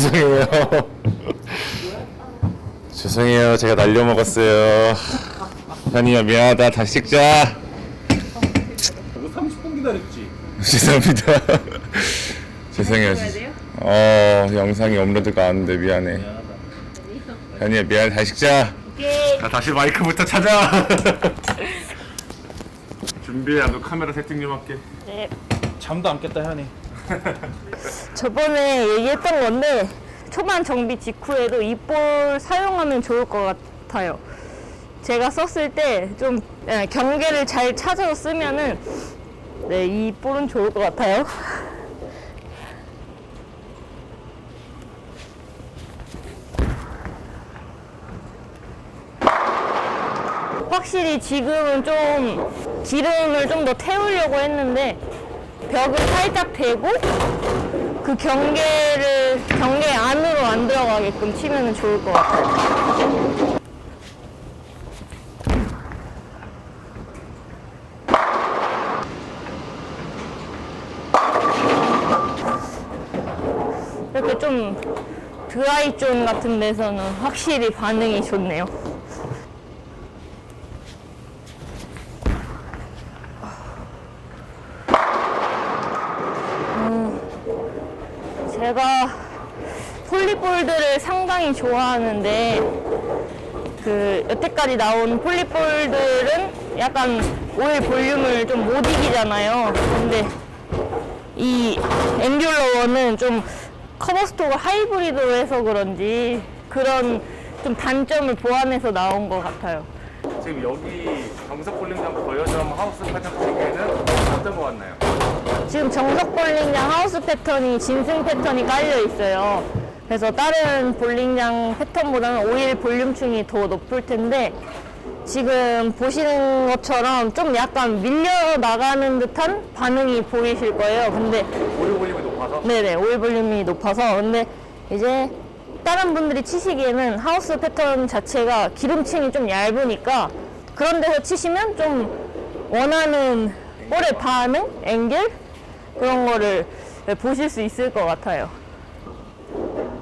죄송해요. 죄송해요. 제가 날려 먹었어요. 현이야 미안하다. 다시 찍자. 너 30분 기다렸지? 죄송합니다. 죄송해요. 어 영상이 업로드가 안 돼 미안해. 미안하다. 현이야 미안해. 다시 찍자. 자 다시 마이크부터 찾아. 준비해. 나도 카메라 세팅 좀 할게. 네. 잠도 안 깼다 현이. 저번에 얘기했던 건데 초반 정비 직후에도 이 볼 사용하면 좋을 것 같아요. 제가 썼을 때 좀 경계를 잘 찾아서 쓰면은 네, 이 볼은 좋을 것 같아요. 확실히 지금은 좀 기름을 좀 더 태우려고 했는데 벽을 살짝 대고 그 경계를 경계 안으로 안 들어가게끔 치면 좋을 것 같아요. 이렇게 좀 드라이 존 같은 데서는 확실히 반응이 좋네요. 제가 폴리볼들을 상당히 좋아하는데 그 여태까지 나온 폴리볼들은 약간 오일 볼륨을 좀 못 이기잖아요. 근데 이 앵귤러원은 좀 커버스토가 하이브리드로 해서 그런지 그런 좀 단점을 보완해서 나온 것 같아요. 지금 여기 정석 볼링장 거여점 하우스 패턴 시기에는 어떤 거 같나요? 지금 정석 볼링장 하우스 패턴이 진승 패턴이 깔려 있어요. 그래서 다른 볼링장 패턴보다는 오일 볼륨층이 더 높을 텐데 지금 보시는 것처럼 좀 약간 밀려 나가는 듯한 반응이 보이실 거예요. 근데 오일 볼륨이 높아서 네네 오일 볼륨이 높아서 근데 이제 다른 분들이 치시기에는 하우스 패턴 자체가 기름층이 좀 얇으니까 그런 데서 치시면 좀 원하는 볼의 반응, 앵글 그런 거를 보실 수 있을 것 같아요. 음.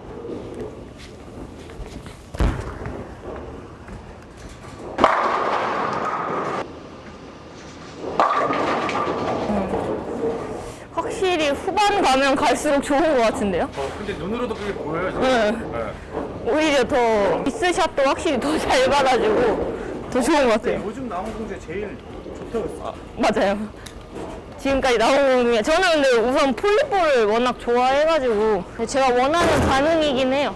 확실히 후반 가면 갈수록 좋은 것 같은데요? 어, 근데 눈으로도 그게 보여요 지금. 네. 네. 오히려 더 미스샷도 확실히 더 잘 받아주고 더 좋은 것 같아요. 요즘 나온 공 중에 제일 했어. 맞아요. 지금까지 나온 거 중에 저는 근데 우선 폴리볼을 워낙 좋아해가지고 제가 원하는 반응이긴 해요.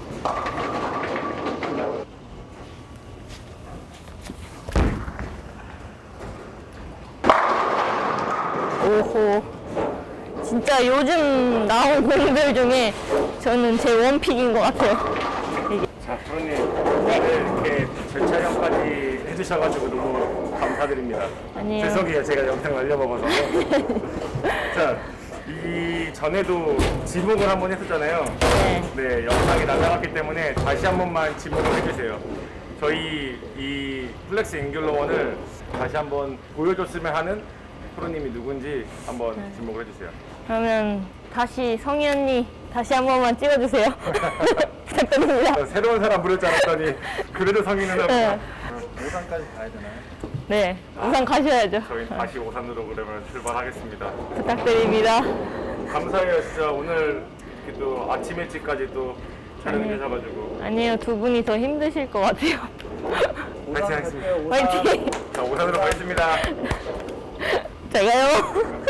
오호. 진짜 요즘 나온 공들 중에 저는 제 원픽인 것 같아요. 자, 프로님 네. 이렇게 제 촬영까지 해주셔가지고 너무 감사드립니다. 아니에요. 죄송해요, 제가 영상 날려먹어서. 자, 이 전에도 지목을 한 번 했었잖아요. 네. 네, 영상이 날라갔기 때문에 다시 한 번만 지목을 해주세요. 저희 이 플렉스 앵귤러원을 다시 한번 보여줬으면 하는 프로님이 누군지 한번 네. 지목을 해주세요. 그러면 다시 성희 언니 다시 한 번만 찍어주세요. 부탁드립니다. 어, 새로운 사람 부를 줄 알았더니 그래도 성인은 없다. 네. 오산까지 가야 되나요? 네, 우선 가셔야죠. 저희 다시 오산으로 그러면 출발하겠습니다. 부탁드립니다. 감사해요, 진짜 오늘 이렇게 또 아침 일찍까지 또 촬영 해 주셔가지고 아니에요, 두 분이 더 힘드실 것 같아요. 파이팅 하겠습니다. 화이팅! 자, 오산으로 가겠습니다. 잘 가요.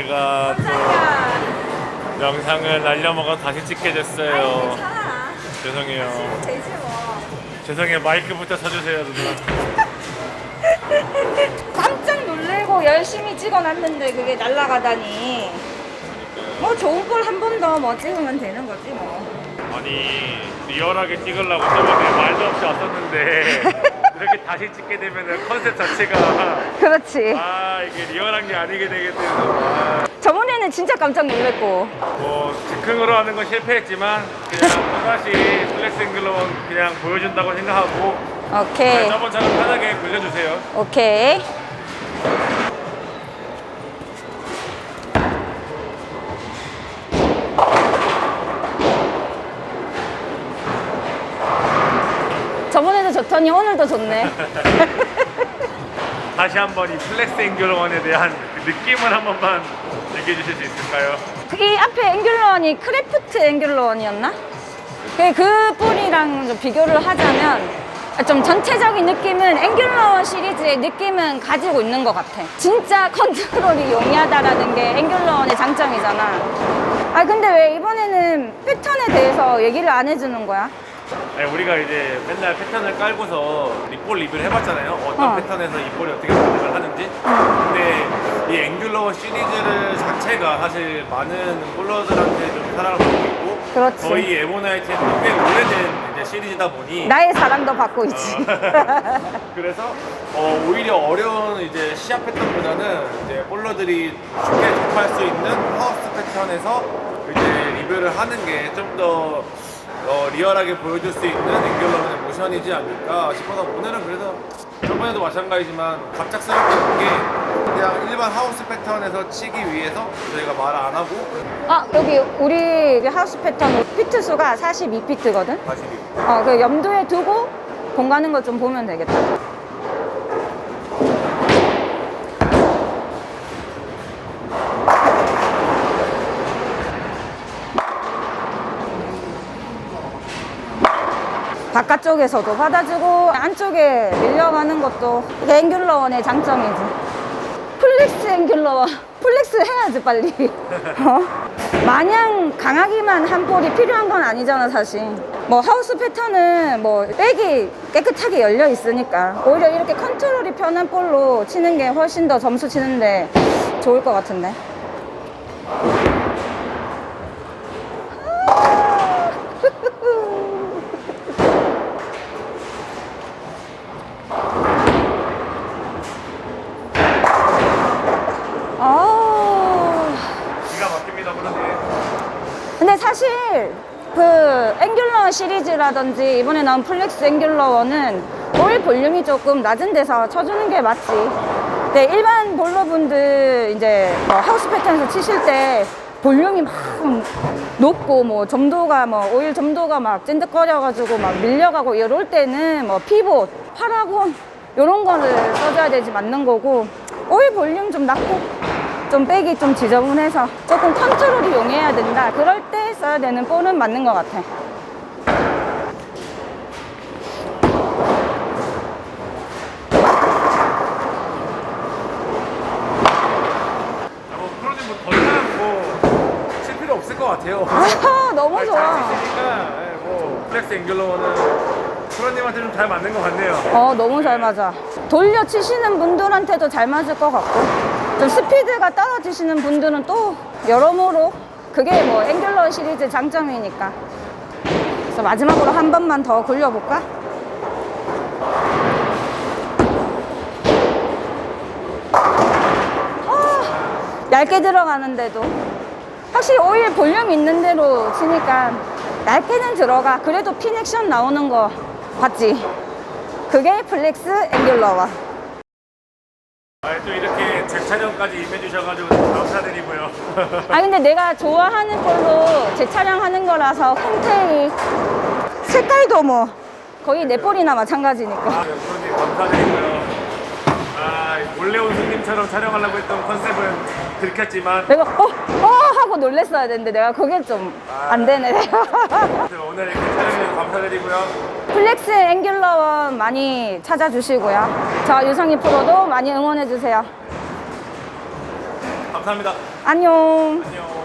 제가 또 영상을 날려먹어 다시 찍게 됐어요 괜찮아. 죄송해요 되지 뭐. 죄송해요 마이크부터 쳐주세요 누나 깜짝 놀래고 열심히 찍어놨는데 그게 날아가다니. 뭐 좋은 걸 한 번 더 뭐 찍으면 되는 거지 뭐. 아니 리얼하게 찍으려고 저번에 말도 없이 왔었는데 이렇게 다시 찍게 되면 컨셉 자체가 그렇지. 아 이게 리얼한 게 아니게 되겠대요 아, 저번에는 진짜 깜짝 놀랐고. 뭐 즉흥으로 하는 건 실패했지만 그냥 또다시 플렉스 앵글러원 그냥 보여준다고 생각하고 오케이. 저번처럼 편하게 굴려주세요. 오케이. 좋더니 오늘도 좋네. 다시 한번 이 플렉스 앵글러원에 대한 그 느낌을 한 번만 얘기해 주실 수 있을까요? 이 앞에 앵귤러원이 크래프트 앵귤러원이었나? 그, 그 뿔이랑 좀 비교를 하자면 좀 전체적인 느낌은 앵귤러원 시리즈의 느낌은 가지고 있는 것 같아. 진짜 컨트롤이 용이하다라는 게 앵귤러원의 장점이잖아. 아 근데 왜 이번에는 패턴에 대해서 얘기를 안 해주는 거야? 아니, 우리가 이제 맨날 패턴을 깔고서 이볼 리뷰를 해봤잖아요. 어떤 어. 패턴에서 이 볼이 어떻게 반응을 하는지. 근데 이 앵귤러 시리즈를 자체가 사실 많은 볼러들한테 좀 사랑을 받고 있고 그렇지. 저희 에보나이트에서 꽤 오래된 이제 시리즈다 보니 나의 사랑도 받고 있지. 그래서 어, 오히려 어려운 이제 시합 패턴보다는 이제 볼러들이 쉽게 접할 수 있는 하우스 패턴에서 리뷰를 하는 게 좀더 어, 리얼하게 보여줄 수 있는 앵귤러의 모션이지 않을까 싶어서 오늘은 그래서 저번에도 마찬가지지만 갑작스럽게 본게 그냥 일반 하우스 패턴에서 치기 위해서 저희가 말을 안 하고 아 여기 우리 하우스 패턴 피트 수가 42피트거든. 다시 어, 그 염두에 두고 공가는 거 좀 보면 되겠다. 바깥쪽에서도 받아주고 안쪽에 밀려가는 것도 이게 앵귤러원의 장점이지. 플렉스 앵귤러원. 플렉스 해야지 빨리. 어? 마냥 강하기만 한 볼이 필요한 건 아니잖아 사실. 뭐 하우스 패턴은 뭐 백이 깨끗하게 열려 있으니까. 오히려 이렇게 컨트롤이 편한 볼로 치는 게 훨씬 더 점수 치는데 좋을 것 같은데 아 기가 막힙니다 그런데 근데 사실 그 앵귤러 시리즈라든지 이번에 나온 플렉스 앵귤러 1은 올 볼륨이 조금 낮은 데서 쳐주는 게 맞지. 근데 일반 볼러분들 이제 뭐 하우스 패턴에서 치실 때 볼륨이 막 높고 뭐 점도가 뭐 오일 점도가 막 찐득거려가지고 막 밀려가고 이럴 때는 뭐 피봇, 파라곤 이런 거를 써줘야 되지 맞는 거고 오일 볼륨 좀 낮고 좀 백이 좀 지저분해서 조금 컨트롤이 용해야 된다. 그럴 때 써야 되는 볼은 맞는 것 같아. 뭐 프로님 뭐 더 이상 뭐칠 필요 없을 것 같아요 아, 너무 좋아. 잘 치시니까 예, 뭐 플렉스 앵귤러는 프로님한테 좀 잘 맞는 것 같네요. 어, 너무 잘 맞아. 돌려 치시는 분들한테도 잘 맞을 것 같고, 좀 스피드가 떨어지시는 분들은 또 여러모로 그게 뭐 앵귤러 시리즈 장점이니까. 그래서 마지막으로 한 번만 더 굴려볼까? 아, 얇게 들어가는데도 확실히 오일 볼륨 있는 대로 치니까 얇게는 들어가. 그래도 핀 액션 나오는 거 봤지? 그게 플렉스 앵귤러와. 아, 또 이렇게 제 촬영까지 임해주셔가지고 감사드리고요. 아 근데 내가 좋아하는 걸로 재촬영하는 거라서 홈테이 색깔도 뭐 거의 내 볼이나 마찬가지니까. 아, 프로님 감사드리고요. 아, 몰래 온 손님처럼 촬영하려고 했던 컨셉은 들켰지만 내가 어? 어? 하고 놀랬어야 되는데 내가 그게 좀 안 되네. 아무튼 오늘 이렇게 촬영해주셔서 감사드리고요. 플렉스 앵귤러원 많이 찾아주시고요. 저 유성희 프로도 많이 응원해주세요. 감사합니다. 안녕. 안녕.